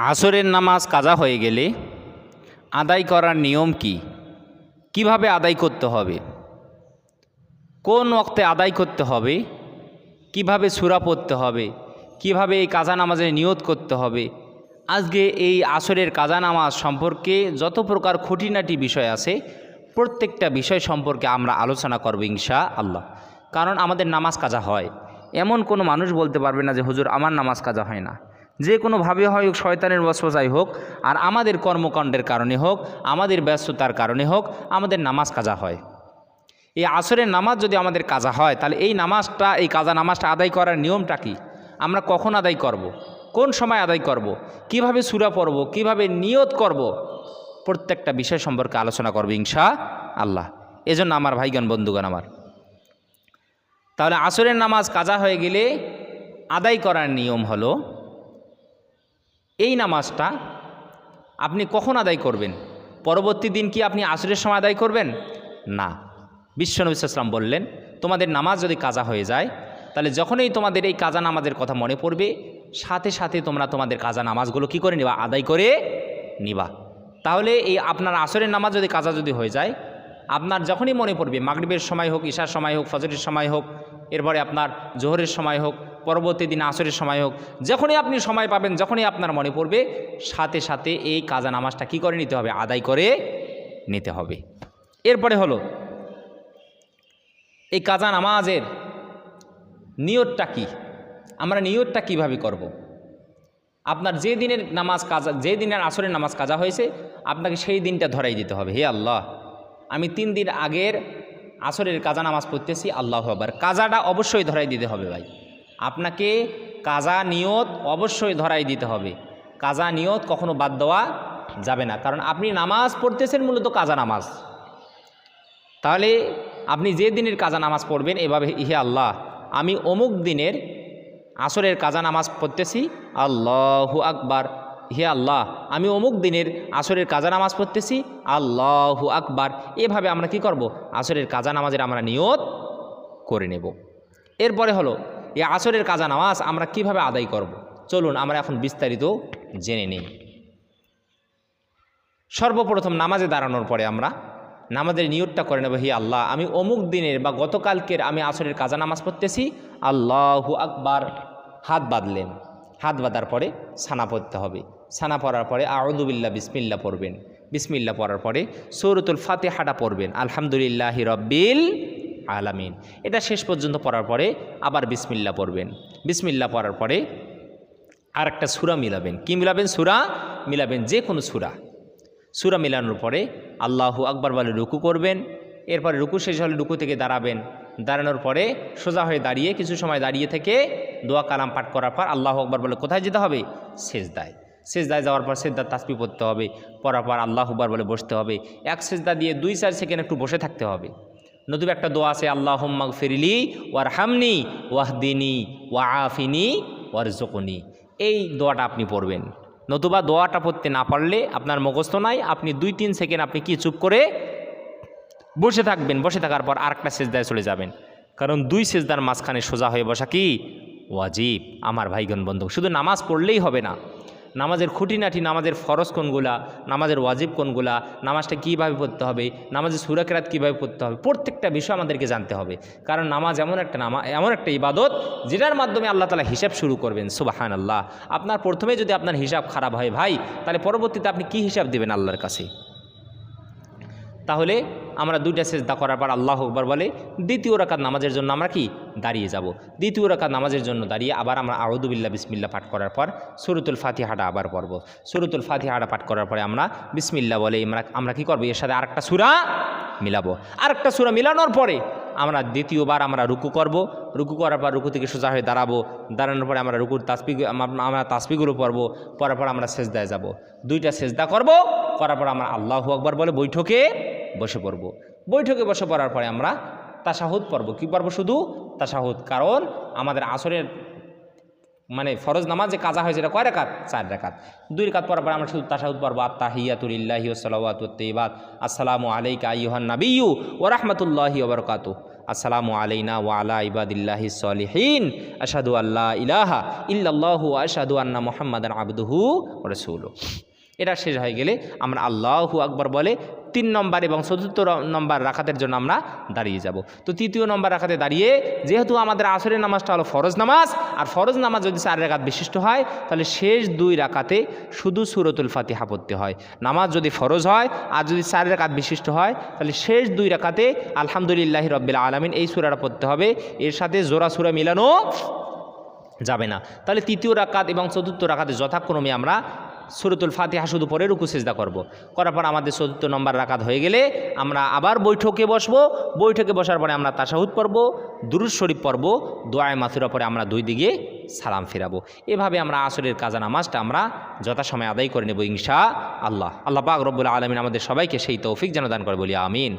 আসরের নামাজ কাজা হয়ে গেলে আদায় করার নিয়ম কি? কীভাবে আদায় করতে হবে? কোন ওক্তে আদায় করতে হবে? কীভাবে সুরা পড়তে হবে? কীভাবে এই কাজা নামাজে নিয়ত করতে হবে? আজকে এই আসরের কাজা নামাজ সম্পর্কে যত প্রকার খুঁটিনাটি বিষয় আছে, প্রত্যেকটা বিষয় সম্পর্কে আমরা আলোচনা করব ইনশা আল্লাহ কারণ আমাদের নামাজ কাজা হয়। এমন কোনো মানুষ বলতে পারবে না যে, হুজুর, আমার নামাজ কাজা হয় না। যে কোনোভাবে হয় শয়তানের বসবসাই হোক, আর আমাদের কর্মকাণ্ডের কারণে হোক, আমাদের ব্যস্ততার কারণে হোক, আমাদের নামাজ কাজা হয় এই আসরের নামাজ যদি আমাদের কাজা হয়, তাহলে এই নামাজটা, এই কাজা নামাজটা আদায় করার নিয়মটা কি আমরা কখন আদায় করব। কোন সময় আদায় করব। কীভাবে সুরা পড়ব কীভাবে নিয়ত করব। প্রত্যেকটা বিষয় সম্পর্কে আলোচনা করব ইনশা আল্লাহ এজন্য আমার ভাইগণ, বন্ধুগণ আমার, তাহলে আসরের নামাজ কাজা হয়ে গেলে আদায় করার নিয়ম হলো এই নামাজটা আপনি কখন আদায় করবেন? পরবর্তী দিন কি আপনি আসরের সময় আদায় করবেন? না। বিশ্বনবী ইসলাম বললেন, তোমাদের নামাজ যদি কাজা হয়ে যায়, তাহলে যখনই তোমাদের এই কাজা নামাজের কথা মনে পড়বে, সাথে সাথে তোমরা তোমাদের কাজা নামাজগুলো কি করে নিবা? আদায় করে নিবা। তাহলে এই আপনার আসরের নামাজ যদি কাজা যদি হয়ে যায়, আপনার যখনই মনে পড়বে, মাগরিবের সময় হোক, ঈশার সময় হোক, ফজরের সময় হোক, এরপরে আপনার জোহরের সময় হোক পরবর্তী দিন আসরের সময় হোক, যখনই আপনি সময় পাবেন, যখনই আপনার মনে পড়বে, সাথে সাথে এই কাজা নামাজটা কী করে নিতে হবে? আদায় করে নিতে হবে। এরপরে হলো, এই কাজা নামাজের নিয়তটা কি? আমরা নিয়তটা কীভাবে করব। আপনার যে দিনের নামাজ কাজা, যে দিনের আসরের নামাজ কাজা হয়েছে, আপনাকে সেই দিনটা ধরাই দিতে হবে। হে আল্লাহ, আমি তিন দিন আগের আসরের কাজা নামাজ পড়তেছি, আল্লাহ আবার কাজাটা অবশ্যই ধরাই দিতে হবে ভাই। আপনাকে কাজা নিয়ত অবশ্যই ধরাই দিতে হবে। কাজা নিয়ত কখনো বাদ দেওয়া যাবে না। কারণ আপনি নামাজ পড়তেছেন মূলত কাজা নামাজ। তাহলে আপনি যে দিনের কাজা নামাজ পড়বেন, এভাবে ইহে আল্লাহ, আমি অমুক দিনের আসরের কাজা নামাজ পড়তেছি, আল্লাহু আকবার হে আল্লাহ, আমি অমুক দিনের আসরের কাজা নামাজ পড়তেছি, আল্লাহু আকবার, এভাবে আমরা কি করব? আসরের কাজা নামাজের আমরা নিয়ত করে নেব। এরপরে হলো এই আসরের কাজা নামাজ আমরা কীভাবে আদায় করব। চলুন আমরা এখন বিস্তারিত জেনে নিই। সর্বপ্রথম নামাজে দাঁড়ানোর পরে আমরা নামাজের নিয়তটা করে নেব, হি আল্লাহ, আমি অমুক দিনের বা গতকালকের আমি আসরের কাজা নামাজ পড়তেছি, আল্লাহু আকবার, হাত বাঁধলেন। হাত বাঁধার পরে সানা পড়তে হবে। সানা পড়ার পরে আউদুবিল্লা বিসমিল্লা পড়বেন। বিসমিল্লা পড়ার পরে সৌরতুল ফাতেহাটা পড়বেন। আলহামদুলিল্লাহ রব্বিল আলামিন। এটা শেষ পর্যন্ত পড়ার পরে আবার বিসমিল্লা পড়বেন। বিসমিল্লা পড়ার পরে আর একটা সুরা মিলাবেন। কি মিলাবেন সুরা? মিলাবেন যে কোনো সুরা। সুরা মিলানোর পরে আল্লাহু আকবার বলে রুকু করবেন। এরপরে রুকু শেষ হলে রুকু থেকে দাঁড়াবেন। দাঁড়ানোর পরে সোজা হয়ে দাঁড়িয়ে কিছু সময় দাঁড়িয়ে থেকে দোয়া কালাম পাঠ করার পর আল্লাহ আকবার বলে কোথায় যেতে হবে? সেজদায়। সেজদায় যাওয়ার পর সেজদার তাসপি পড়তে হবে। পড়ার পর আল্লাহ আকবার বলে বসতে হবে। এক সেজদা দিয়ে দুই চার সেকেন্ড একটু বসে থাকতে হবে। নতুন একটা দোয়া আছে আল্লাহ ফিরিলি ওয়ার হামনি ওয়াহদিনী ওয়া আফিনি ওয়ার জকনি এই দোয়াটা আপনি পড়বেন। নতুবা দোয়াটা পড়তে না পারলে আপনার মুখস্থ নাই, আপনি দুই তিন সেকেন্ড আপনি কি চুপ করে বসে থাকবেন, বসে থাকার পর আরেকটা সেজদায় চলে যাবেন। কারণ দুই সেজদার মাঝখানে সোজা হয়ে বসা কি? ওয়াজিব। আমার ভাইগণ বন্ধু, শুধু নামাজ পড়লেই হবে না। নামাজের খুঁটিনাটি, নামাজের ফরজ কোনগুলা, নামাজের ওয়াজিব কোনগুলা, নামাজটা কীভাবে পড়তে হবে, নামাজের সুরাকেরাত কীভাবে পড়তে হবে, প্রত্যেকটা বিষয় আমাদেরকে জানতে হবে। কারণ নামাজ এমন একটা নামা, এমন একটা ইবাদত যেটার মাধ্যমে আল্লাহ তালা হিসাব শুরু করবেন সুবাহান আল্লাহ আপনার প্রথমে যদি আপনার হিসাব খারাপ হয় ভাই, তাহলে পরবর্তীতে আপনি কি হিসাব দেবেন আল্লাহর কাছে? তাহলে আমরা দুইটা সেজদা করার পর আল্লাহ আকবর বলে, দ্বিতীয় রাকাত নামাজের জন্য আমরা কি দাঁড়িয়ে যাব? দ্বিতীয় রাকাত নামাজের জন্য দাঁড়িয়ে আবার আমরা আউদুবিল্লা বিসমিল্লা পাঠ করার পর সুরতুল ফাতিহাটা আবার পড়ব। সুরতুল ফাতিহাটা পাঠ করার পরে আমরা বিসমিল্লা বলে আমরা আমরা কী করব? এর সাথে আরেকটা সুরা মিলাবো। আরেকটা সুরা মিলানোর পরে আমরা দ্বিতীয়বার আমরা রুকু করব। রুকু করার পর রুকু থেকে সোজা হয়ে দাঁড়াবো। দাঁড়ানোর পরে আমরা রুকুর তাসপি আমরা তাসপিগুলো পড়ব। পরার পর আমরা সেজদায় যাব। দুইটা সেজদা করব। করার পর আমরা আল্লাহ আকবর বলে বৈঠকে বসে পড়ব। বৈঠকে বসে পড়ার পরে আমরা তাসাহুদ পড়ব। কী পড়ব শুধু? তাসাহুদ। কারণ আমাদের আসরের মানে ফরজ নামাজ যে কাজা হয়েছে এটা কয় রেখাত? চার রেখাত। দুই রেখাত পরার পর আমরা শুধু তাসাহুদ পড়ব। আত্মাহিয়াতুলিল্লাহি ওসালাবাত আসসালামু আলাইকা আইহান নাবিয়ু ও রহমতুল্লাহি ওবরকাতু আসসালামু আলাইনা ওয়া আলা ইবাদিল্লাহি সলিহিন আশহাদু আল্লাহ ইলাহা ইল্লাল্লাহু আশহাদু আন্না মুহাম্মাদান আবদুহু ওয়া রাসূলুহু। এটা শেষ হয়ে গেলে আমরা আল্লাহু আকবর বলে তিন নম্বর এবং চতুর্থ নম্বর রাখাতের জন্য আমরা দাঁড়িয়ে যাব। তো তৃতীয় নম্বর রাখাতে দাঁড়িয়ে যেহেতু আমাদের আসরের নামাজটা হলো ফরজ নামাজ, আর ফরজ নামাজ যদি চার রাকাত বিশিষ্ট হয়, তাহলে শেষ দুই রাকাতে শুধু সুরতুল ফাতিহা পড়তে হয়। নামাজ যদি ফরজ হয়, আর যদি চার রাকাত বিশিষ্ট হয়, তাহলে শেষ দুই রাকাতে আলহামদুলিল্লাহ রব্বিল আলমিন এই সুরাটা পড়তে হবে। এর সাথে জোড়া সুরা মিলানো যাবে না। তাহলে তৃতীয় রাকাত এবং চতুর্থ রাকাতে যথাক্রমে আমরা সুরতুল ফাতিহা শুধু পরে রুকু, সেজদা করব। করার পর আমাদের চতুর্থ নম্বর রাকাত হয়ে গেলে আমরা আবার বৈঠকে বসবো। বৈঠকে বসার পরে আমরা তাসাহুদ পড়ব, দুরুদ শরীফ পড়ব, দোয়ায় মাথুরা পরে আমরা দুই দিকে সালাম ফেরাবো। এভাবে আমরা আসরের কাজা নামাজটা আমরা যথাসময়ে আদায় করে নেব ইনশা আল্লাহ। আল্লাহ পাক রব্বুল আলমিন আমাদের সবাইকে সেই তৌফিক যেন দান করে বলি, আমিন।